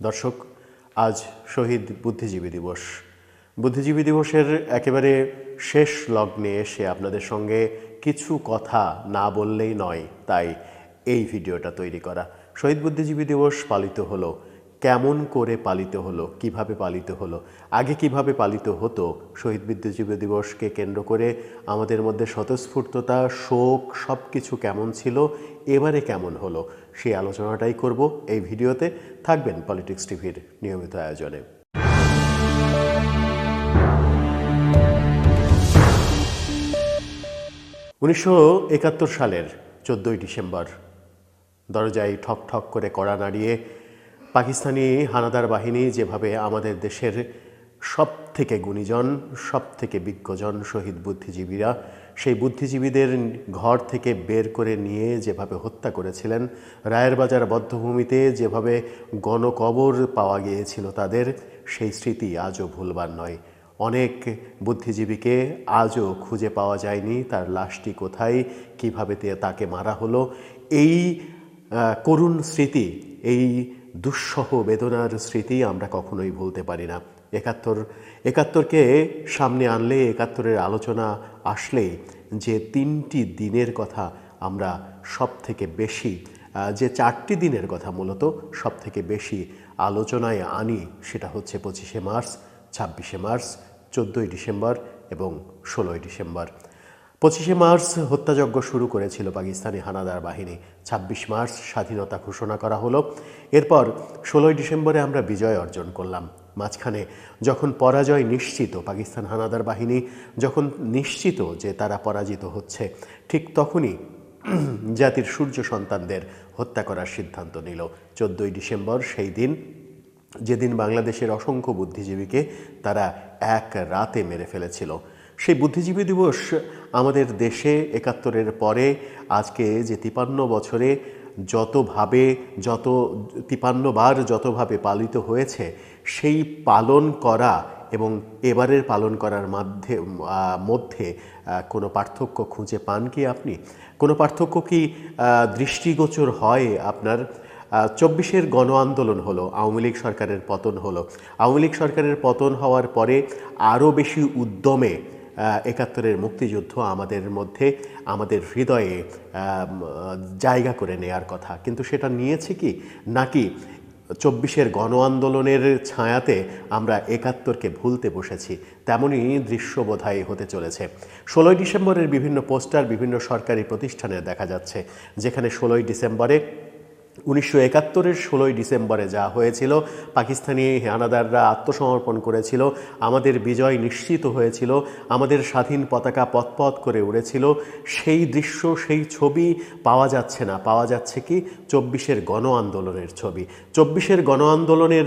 দর্শক, আজ শহীদ বুদ্ধিজীবী দিবস। বুদ্ধিজীবী দিবসের একেবারে শেষ লগ্নে এসে আপনাদের সঙ্গে কিছু কথা না বললেই নয়, তাই এই ভিডিওটা তৈরি করা। শহীদ বুদ্ধিজীবী দিবস পালিত হলো কেমন করে পালিত হলো, কীভাবে পালিত হলো, আগে কীভাবে পালিত হতো, শহীদ বুদ্ধিজীবী দিবসকে কেন্দ্র করে আমাদের মধ্যে স্বতঃস্ফূর্ততা, শোক সব কিছু কেমন ছিল, এবারে কেমন হলো, সেই আলোচনাটাই করব এই ভিডিওতে। থাকবেন পলিটিক্স টিভির নিয়মিত আয়োজনে। উনিশশো একাত্তর সালের চোদ্দোই ডিসেম্বর, দরজায় ঠক ঠক করে কড়া নাড়িয়ে পাকিস্তানি হানাদার বাহিনী যেভাবে আমাদের দেশের সব থেকে গুণীজন সব থেকে বিজ্ঞজন শহীদ বুদ্ধিজীবীরা, সেই বুদ্ধিজীবীদের ঘর থেকে বের করে নিয়ে যেভাবে হত্যা করেছিলেন, রায়ের বাজার বদ্ধভূমিতে যেভাবে গণকবর পাওয়া গিয়েছিল তাদের, সেই স্মৃতি আজও ভুলবার নয়। অনেক বুদ্ধিজীবীকে আজও খুঁজে পাওয়া যায়নি তার লাশটি কোথায়, কীভাবে তাকে মারা হলো। এই করুণ স্মৃতি, এই দুঃসহ বেদনার স্মৃতি আমরা কখনোই ভুলতে পারি না। একাত্তর, একাত্তরকে সামনে আনলে, একাত্তরের আলোচনা আসলেই যে তিনটি দিনের কথা আমরা সব থেকে বেশি যে চারটি দিনের কথা মূলত সব থেকে বেশি আলোচনায় আনি সেটা হচ্ছে পঁচিশে মার্চ, ছাব্বিশে মার্চ, চোদ্দোই ডিসেম্বর এবং ষোলোই ডিসেম্বর। পঁচিশে মার্চ হত্যাযজ্ঞ শুরু করেছিল পাকিস্তানি হানাদার বাহিনী। ছাব্বিশ মার্চ স্বাধীনতা ঘোষণা করা হলো। এরপর ষোলোই ডিসেম্বরে আমরা বিজয় অর্জন করলাম। মাঝখানে যখন পরাজয় নিশ্চিত পাকিস্তান হানাদার বাহিনী, যখন নিশ্চিত যে তারা পরাজিত হচ্ছে, ঠিক তখনই জাতির সূর্য সন্তানদের হত্যা করার সিদ্ধান্ত নিল। চোদ্দোই ডিসেম্বর সেই দিন, যেদিন বাংলাদেশের অসংখ্য বুদ্ধিজীবীকে তারা এক রাতে মেরে ফেলেছিল। সেই বুদ্ধিজীবী দিবস আমাদের দেশে একাত্তরের পরে, আজকে যে তিপান্ন বছরে যতভাবে, যত তিপান্ন বার যতভাবে পালিত হয়েছে, সেই পালন করা এবং এবারের পালন করার মাধ্যে মধ্যে কোনো পার্থক্য খুঁজে পান কি আপনি? কোনো পার্থক্য কি দৃষ্টিগোচর হয় আপনার? চব্বিশের গণ আন্দোলন হলো, আওয়ামী লীগ সরকারের পতন হলো। আওয়ামী লীগ সরকারের পতন হওয়ার পরে আরও বেশি উদ্যমে একাত্তরের মুক্তিযুদ্ধ আমাদের মধ্যে, আমাদের হৃদয়ে জায়গা করে নেয়ার কথা। কিন্তু সেটা নিয়েছে কি? নাকি চব্বিশের গণ আন্দোলনের ছায়াতে আমরা একাত্তরকে ভুলতে বসেছি? তেমনই দৃশ্য বোধহয় হতে চলেছে। ষোলোই ডিসেম্বরের বিভিন্ন পোস্টার বিভিন্ন সরকারি প্রতিষ্ঠানে দেখা যাচ্ছে, যেখানে ষোলোই ডিসেম্বরে উনিশশো একাত্তরের ষোলোই ডিসেম্বরে যা হয়েছিল, পাকিস্তানি হানাদাররা আত্মসমর্পণ করেছিল, আমাদের বিজয় নিশ্চিত হয়েছিল, আমাদের স্বাধীন পতাকা পথপথ করে উড়েছিল, সেই দৃশ্য, সেই ছবি পাওয়া যাচ্ছে না। পাওয়া যাচ্ছে কি? চব্বিশের গণ আন্দোলনের ছবি। চব্বিশের গণ আন্দোলনের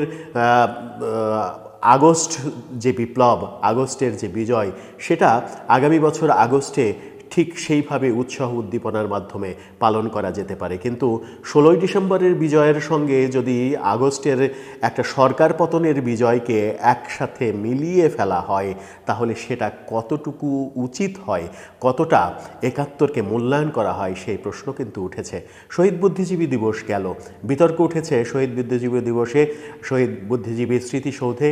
আগস্ট যে বিপ্লব, আগস্টের যে বিজয়, সেটা আগামী বছর আগস্টে ঠিক সেইভাবে উৎসাহ উদ্দীপনার মাধ্যমে পালন করা যেতে পারে। কিন্তু ষোলোই ডিসেম্বরের বিজয়ের সঙ্গে যদি আগস্টের একটা সরকার পতনের বিজয়কে একসাথে মিলিয়ে ফেলা হয়, তাহলে সেটা কতটুকু উচিত হয়, কতটা একাত্তরকে মূল্যায়ন করা হয় সেই প্রশ্ন কিন্তু উঠেছে। শহীদ বুদ্ধিজীবী দিবস গেল, বিতর্ক উঠেছে শহীদ বুদ্ধিজীবী দিবসে। শহীদ বুদ্ধিজীবী স্মৃতিসৌধে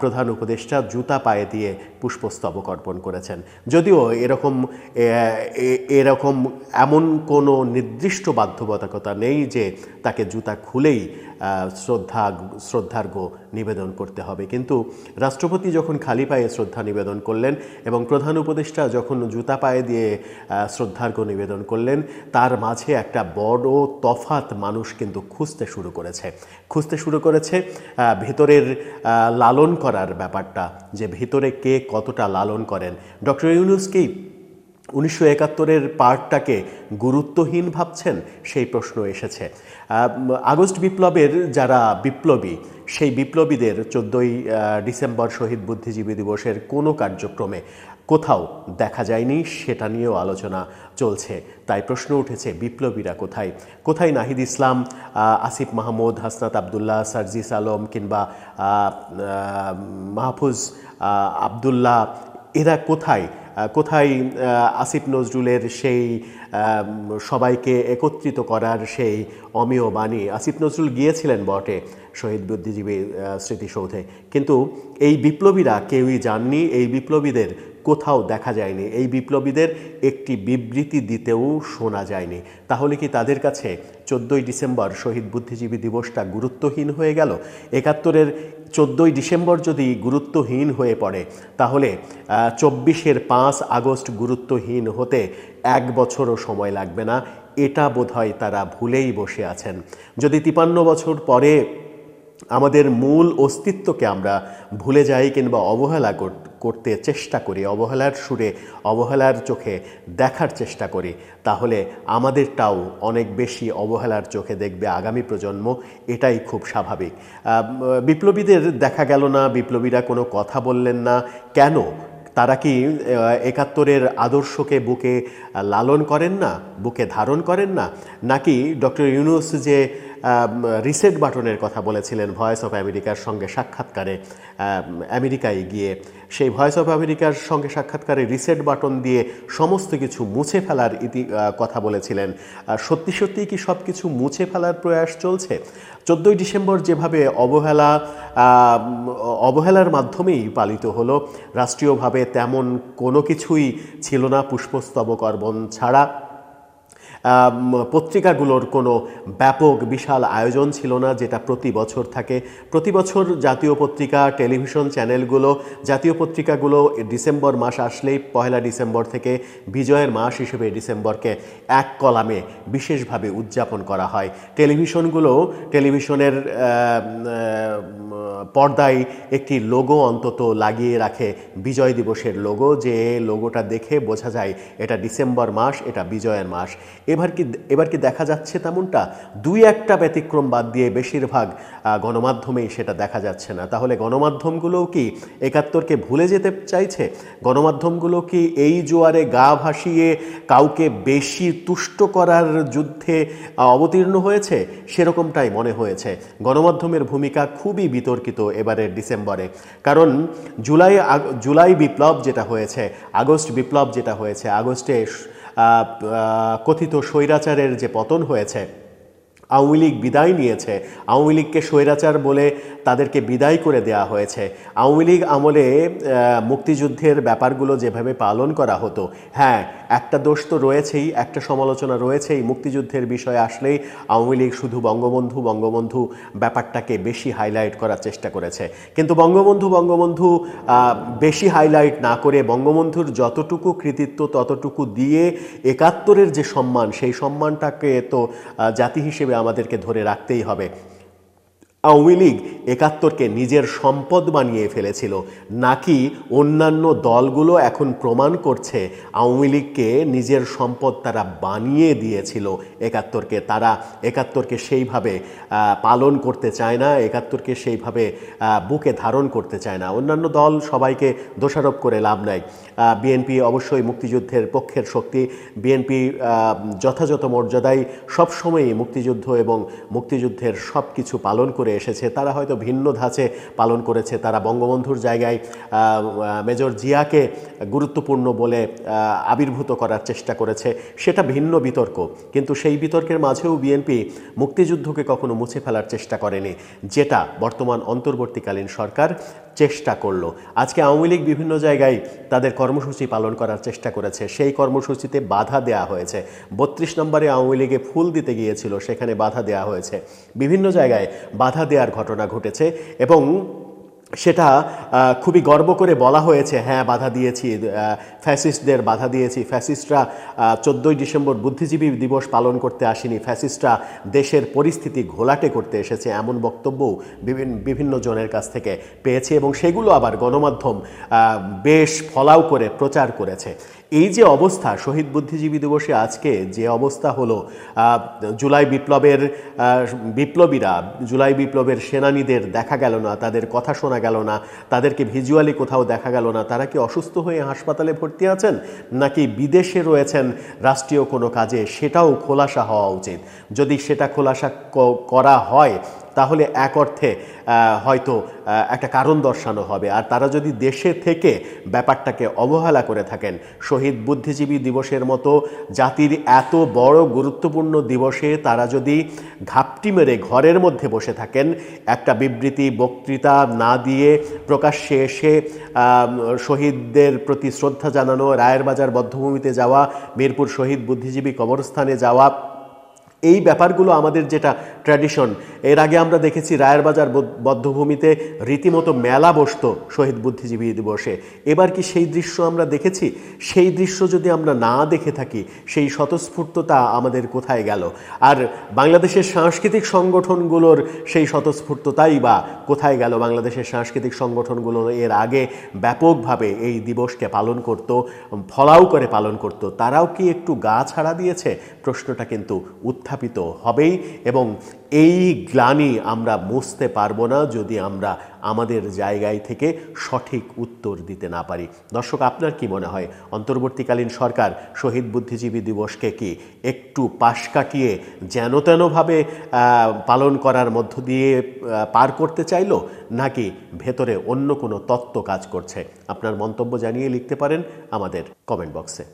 প্রধান উপদেষ্টা জুতা পায়ে দিয়ে পুষ্পস্তবক অর্পণ করেছেন। যদিও এরকম এরকম এমন কোনো নির্দিষ্ট বাধ্যবাধকতা নেই যে তাকে জুতা খুলেই শ্রদ্ধা শ্রদ্ধার্ঘ্য নিবেদন করতে হবে। কিন্তু রাষ্ট্রপতি যখন খালি পায়ে শ্রদ্ধা নিবেদন করলেন এবং প্রধান উপদেষ্টা যখন জুতা পায়ে দিয়ে শ্রদ্ধার্ঘ নিবেদন করলেন, তার মাঝে একটা বড় তফাত মানুষ কিন্তু খুঁজতে শুরু করেছে। খুঁজতে শুরু করেছে ভেতরের লালন করার ব্যাপারটা, যে ভেতরে কে কতটা লালন করেন। ডক্টর ইউনুসকেই উনিশশো একাত্তরের পার্টটাকে গুরুত্বহীন ভাবছেন, সেই প্রশ্ন এসেছে। আগস্ট বিপ্লবের যারা বিপ্লবী, সেই বিপ্লবীদের চোদ্দোই ডিসেম্বর শহীদ বুদ্ধিজীবী দিবসের কোনো কার্যক্রমে কোথাও দেখা যায়নি, সেটা নিয়েও আলোচনা চলছে। তাই প্রশ্ন উঠেছে, বিপ্লবীরা কোথায়? কোথায় নাহিদ ইসলাম আসিফ মাহমুদ, হাসনাত আবদুল্লাহ, সার্জিস আলম কিংবা মাহফুজ আবদুল্লাহ, এরা কোথায়? কোথায় আসিফ নজরুলের সেই সবাইকে একত্রিত করার সেই অমেয় বাণী। আসিফ নজরুল গিয়েছিলেন বটে শহীদ বুদ্ধিজীবী স্মৃতিসৌধে। কিন্তু এই বিপ্লবীরা কেউই যাননি, এই বিপ্লবীদের কোথাও দেখা যায়নি। এই বিপ্লবীদের একটি বিবৃতি দিতেও শোনা যায়নি। তাহলে কি তাদের কাছে চোদ্দোই ডিসেম্বর শহীদ বুদ্ধিজীবী দিবসটা গুরুত্বহীন হয়ে গেল? একাত্তরের চোদ্দোই ডিসেম্বর যদি গুরুত্বহীন হয়ে পড়ে, তাহলে চব্বিশের পাঁচ আগস্ট গুরুত্বহীন হতে এক বছরও সময় লাগবে না। এটা বোধহয় তারা ভুলেই বসে আছেন। যদি তিপান্ন বছর পরে আমাদের মূল অস্তিত্বকে আমরা ভুলে যাই কিংবা অবহেলা করতে চেষ্টা করি, অবহেলার সুরে, অবহেলার চোখে দেখার চেষ্টা করি, তাহলে আমাদেরটাও অনেক বেশি অবহেলার চোখে দেখবে আগামী প্রজন্ম। এটাই খুব স্বাভাবিক। বিপ্লবীদের দেখা গেল না, বিপ্লবীরা কোনো কথা বললেন না। কেন? তারা কি একাত্তরের আদর্শকে বুকে লালন করেন না, বুকে ধারণ করেন না? নাকি ডক্টর ইউনুস যে রিসেট বাটনের কথা বলেছিলেন ভয়েস অফ আমেরিকার সঙ্গে সাক্ষাৎকারে। আমেরিকায় গিয়ে সেই ভয়েস অফ আমেরিকার সঙ্গে সাক্ষাৎকারে রিসেট বাটন দিয়ে সমস্ত কিছু মুছে ফেলার ইতি কথা বলেছিলেন। সত্যি সত্যি কি সব কিছু মুছে ফেলার প্রয়াস চলছে? চোদ্দোই ডিসেম্বর যেভাবে অবহেলা অবহেলার মাধ্যমেই পালিত হলো, রাষ্ট্রীয়ভাবে তেমন কোনো কিছুই ছিল না পুষ্পস্তবক অর্পণ ছাড়া। পত্রিকাগুলোর কোনো ব্যাপক, বিশাল আয়োজন ছিল না, যেটা প্রতি বছর থাকে। প্রতি বছর জাতীয় পত্রিকা, টেলিভিশন চ্যানেলগুলো, জাতীয় পত্রিকাগুলো ডিসেম্বর মাস আসলেই পয়লা ডিসেম্বর থেকে বিজয়ের মাস হিসেবে ডিসেম্বরকে এক কলামে বিশেষভাবে উদযাপন করা হয়। টেলিভিশনগুলো, টেলিভিশনের পর্দায় একটি লোগো অন্তত লাগিয়ে রাখে বিজয় দিবসের লোগো। যে লোগোটা দেখে বোঝা যায়, এটা ডিসেম্বর মাস, এটা বিজয়ের মাস। এবার কি এবার কি দেখা যাচ্ছে তেমনটা? দুই একটা ব্যতিক্রম বাদ দিয়ে বেশিরভাগ গণমাধ্যমেই সেটা দেখা যাচ্ছে না। তাহলে গণমাধ্যমগুলোও কি একাত্তরকে ভুলে যেতে চাইছে? গণমাধ্যমগুলো কি এই জোয়ারে গা ভাসিয়ে কাউকে বেশি তুষ্ট করার যুদ্ধে অবতীর্ণ হয়েছে? সেরকমটাই মনে হয়েছে। গণমাধ্যমের ভূমিকা খুবই বিতর্কিত এবারের ডিসেম্বরে। কারণ জুলাই জুলাই বিপ্লব যেটা হয়েছে, আগস্ট বিপ্লব যেটা হয়েছে, আগস্টে কথিত স্বৈরাচারের যে পতন হয়েছে আওয়ামী লীগ বিদায় নিয়েছে। আওয়ামী লীগকে স্বৈরাচার বলে তাদেরকে বিদায় করে দেওয়া হয়েছে। আওয়ামী লীগ আমলে মুক্তিযুদ্ধের ব্যাপারগুলো যেভাবে পালন করা হতো হ্যাঁ একটা দোষ তো রয়েছেই, একটা সমালোচনা রয়েছেই মুক্তিযুদ্ধের বিষয়ে আসলেই আওয়ামী লীগ শুধু বঙ্গবন্ধু বঙ্গবন্ধু ব্যাপারটাকে বেশি হাইলাইট করার চেষ্টা করেছে। কিন্তু বঙ্গবন্ধু বঙ্গবন্ধু বেশি হাইলাইট না করে বঙ্গবন্ধুর যতটুকু কৃতিত্ব, ততটুকু দিয়ে একাত্তরের যে সম্মান, সেই সম্মানটাকে তো জাতি হিসেবে আমাদেরকে ধরে রাখতেই হবে। আওয়ামী লীগ একাত্তরকে নিজের সম্পদ বানিয়ে ফেলেছিল। নাকি অন্যান্য দলগুলো এখন প্রমাণ করছে আওয়ামী লীগকে নিজের সম্পদ তারা বানিয়ে দিয়েছিল একাত্তরকে? তারা একাত্তরকে সেইভাবে পালন করতে চায় না, একাত্তরকে সেইভাবে বুকে ধারণ করতে চায় না। অন্যান্য দল সবাইকে দোষারোপ করে লাভ নাই। বিএনপি অবশ্যই মুক্তিযুদ্ধের পক্ষের শক্তি। বিএনপি যথাযথ মর্যাদায় সবসময়ই মুক্তিযুদ্ধ এবং মুক্তিযুদ্ধের সব কিছু পালন করে এসেছে। তারা হয়তো ভিন্ন ধাঁচে পালন করেছে। তারা বঙ্গবন্ধুর জায়গায় মেজর জিয়াকে গুরুত্বপূর্ণ বলে আবির্ভূত করার চেষ্টা করেছে। সেটা ভিন্ন বিতর্ক। কিন্তু সেই বিতর্কের মাঝেও বিএনপি মুক্তিযুদ্ধকে কখনো মুছে ফেলার চেষ্টা করেনি, যেটা বর্তমান অন্তর্বর্তীকালীন সরকার চেষ্টা করল। আজকে আওয়ামী লীগ বিভিন্ন জায়গায় তাদের কর্মসূচি পালন করার চেষ্টা করেছে। সেই কর্মসূচিতে বাধা দেয়া হয়েছে। বত্রিশ নম্বরে আওয়ামী লীগে ফুল দিতে গিয়েছিল, সেখানে বাধা দেয়া হয়েছে। বিভিন্ন জায়গায় বাধা দেওয়ার ঘটনা ঘটেছে এবং সেটা খুবই গর্ব করে বলা হয়েছে হ্যাঁ বাধা দিয়েছি ফ্যাসিস্টদের বাধা দিয়েছি ফ্যাসিস্টরা চোদ্দোই ডিসেম্বর বুদ্ধিজীবী দিবস পালন করতে আসেনি ফ্যাসিস্টরা দেশের পরিস্থিতি ঘোলাটে করতে এসেছে, এমন বক্তব্যও বিভিন্ন বিভিন্ন জনের কাছ থেকে পেয়েছে এবং সেগুলো আবার গণমাধ্যম বেশ ফলাও করে প্রচার করেছে। এই যে অবস্থা, শহীদ বুদ্ধিজীবী দিবসে আজকে যে অবস্থা হলো জুলাই বিপ্লবের বিপ্লবীরা, জুলাই বিপ্লবের সেনানীদের দেখা গেল না, তাদের কথা শোনা গেল না, তাদেরকে ভিজুয়ালি কোথাও দেখা গেল না, তারা কি অসুস্থ হয়ে হাসপাতালে ভর্তি আছেন, নাকি বিদেশে রয়েছেন রাষ্ট্রীয় কোনো কাজে, সেটাও খোলাসা হওয়া উচিত। যদি সেটা খোলাসা করা হয় তাহলে এক অর্থে হয়তো একটা কারণ দর্শানো হবে। আর তারা যদি দেশে থেকে ব্যাপারটাকে অবহেলা করে থাকেন, শহীদ বুদ্ধিজীবী দিবসের মতো জাতির এত বড় গুরুত্বপূর্ণ দিবসে তারা যদি ঘাপটি মেরে ঘরের মধ্যে বসে থাকেন, একটা বিবৃতি, বক্তৃতা না দিয়ে প্রকাশ্যে এসে শহীদদের প্রতি শ্রদ্ধা জানানো, রায়ের বাজার বদ্ধভূমিতে যাওয়া, মিরপুর শহীদ বুদ্ধিজীবী কবরস্থানে যাওয়া এই ব্যাপারগুলো আমাদের যেটা ট্র্যাডিশন এর আগে আমরা দেখেছি রায়ের বাজার বদ- বদ্ধভূমিতে রীতিমতো মেলা বসতো শহীদ বুদ্ধিজীবী দিবসে। এবার কি সেই দৃশ্য আমরা দেখেছি? সেই দৃশ্য যদি আমরা না দেখে থাকি, সেই স্বতঃস্ফূর্ততা আমাদের কোথায় গেল? আর বাংলাদেশের সাংস্কৃতিক সংগঠনগুলোর সেই স্বতঃস্ফূর্ততাই বা কোথায় গেল? বাংলাদেশের সাংস্কৃতিক সংগঠনগুলো এর আগে ব্যাপকভাবে এই দিবসকে পালন করত ফলাও করে পালন করত। তারাও কি একটু গা ছাড়া দিয়েছে? প্রশ্নটা কিন্তু উত্থাপিত হবেই এবং এই গ্লানি আমরা মুছতে পারব না যদি আমরা আমাদের জায়গায় থেকে সঠিক উত্তর দিতে না পারি। দর্শক, আপনার কি মনে হয়? অন্তর্বর্তীকালীন সরকার শহীদ বুদ্ধিজীবী দিবসকে কি একটু পাশ কাটিয়ে যেন তেনভাবে পালন করার মধ্য দিয়ে পার করতে চাইলো নাকি ভেতরে অন্য কোনো তত্ত্ব কাজ করছে? আপনার মন্তব্য জানিয়ে লিখতে পারেন আমাদের কমেন্ট বক্সে।